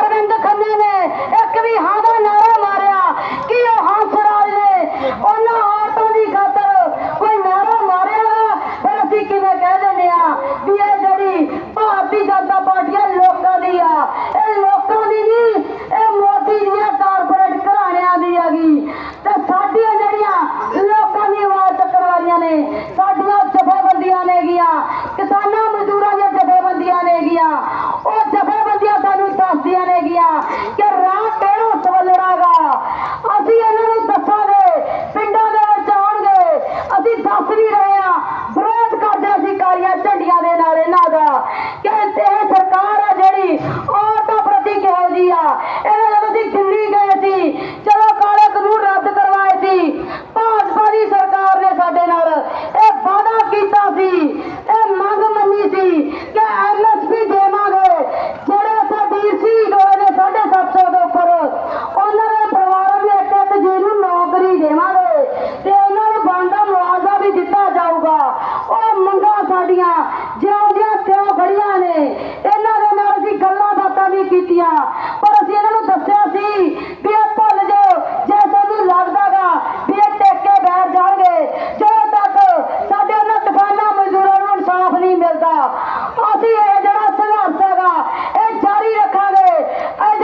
ਅਰਵਿੰਦ ਖੰਨਾ ਨੇ ਇੱਕ ਵੀ ਹਾਂ ਦਾ ਨਾਰਾ ਮਾਰਿਆ। ਕਿ ਉਹ ਹੰਸਰਾਜ ਨੇ? ਉਹਨਾਂ ਔਰਤਾਂ ਦੀ ਖਾਤਰ ਕੋਈ ਨਾਰਾ ਮਾਰਿਆ ਫਿਰ ਅਸੀਂ ਕਿਵੇਂ ਕਹਿ ਦਿੰਦੇ ਆ ਵੀ ਇਹ ਜਿਹੜੀ ਭਾਰਤੀ ਜਨਤਾ ਪਾਰਟੀ ਆ, ਲੋਕਾਂ ਦੀ ਆ। ਇਹ ਲੋਕਾਂ ਦੀ ਨਹੀਂ, ਇਹ ਮੋਦੀ ਦੀਆਂ ਕਾਰਪੋਰੇਟ ਘਰਾਣਿਆਂ ਦੀ ਆਗੀ ਤੇ ਸਾਡੀਆਂ ਜਿਹੜੀਆਂ ਲੋਕਾਂ ਦੀ ਆਵਾਜ਼ ਚੱਕਣ ਵਾਲੀਆਂ ਨੇ, ਸਾਡੀਆਂ ਜਥੇਬੰਦੀਆਂ ਨੇ ਗਿਆ ਕਿਸਾਨਾਂ ਕਹਿੰਦੇ ਸਰਕਾਰ ਆ ਜਿਹੜੀ ਔਰਤਾਂ ਪ੍ਰਤੀ ਕਿਹੋ ਜੀ ਆ? ਇਹ ਜਦੋਂ ਦੀ ਦਿੱਲੀ ਗਏ ਸੀ, ਜਦੋਂ ਕਾਲੇ ਕਾਨੂੰਨ ਰੱਦ ਕਰਵਾਏ ਸੀ, ਭਾਜਪਾ ਦੀ ਸਰਕਾਰ ਨੇ ਸਾਡੇ ਨਾਲ ਇਹ ਵਾਅਦਾ ਕੀਤਾ ਸੀ, ਇਹ ਮੰਗ ਮੰਨੀ ਸੀ ਕਿ ਐਮਐਸਪੀ ਦੇਵਾਂਗੇ, ਜਿਹੜੇ ਇੱਥੇ ਡੀਸੀ ਗਏ ਨੇ 750 ਦੇ ਉੱਪਰ, ਉਹਨਾਂ ਦੇ ਪਰਿਵਾਰਾਂ ਨੂੰ ਇੱਕ ਇੱਕ ਜੀ ਨੂੰ ਨੌਕਰੀ ਦੇਵਾਂਗੇ ਤੇ ਉਹਨਾਂ ਨੂੰ ਬਣਦਾ ਮੁਆਵਜ਼ਾ ਵੀ ਦਿੱਤਾ ਜਾਊਗਾ। ਉਹ ਮੰਗਾਂ ਸਾਡੀਆਂ ਜਿਉਂਦਿਆਂ ਇਹਨਾਂ ਦੇ ਨਾਲ ਅਸੀਂ ਗੱਲਾਂ ਬਾਤਾਂ ਵੀ ਕੀਤੀਆਂ। ਪਰ ਅਸੀਂ ਇਹਨਾਂ ਨੂੰ ਦੱਸਿਆ ਸੀ ਵੀ ਇਹ ਭੁੱਲ ਜਾਓ, ਜੇ ਤੁਹਾਨੂੰ ਲੱਗਦਾਗਾ ਵੀ ਇਹ ਟੇਕੇ ਬੈਠ ਜਾਣਗੇ, ਜਦੋਂ ਤੱਕ ਸਾਡੇ ਉਹਨਾਂ ਕਿਸਾਨਾਂ ਮਜ਼ਦੂਰਾਂ ਨੂੰ ਇਨਸਾਫ ਨਹੀਂ ਮਿਲਦਾ। ਅਸੀਂ ਇਹ ਜਿਹੜਾ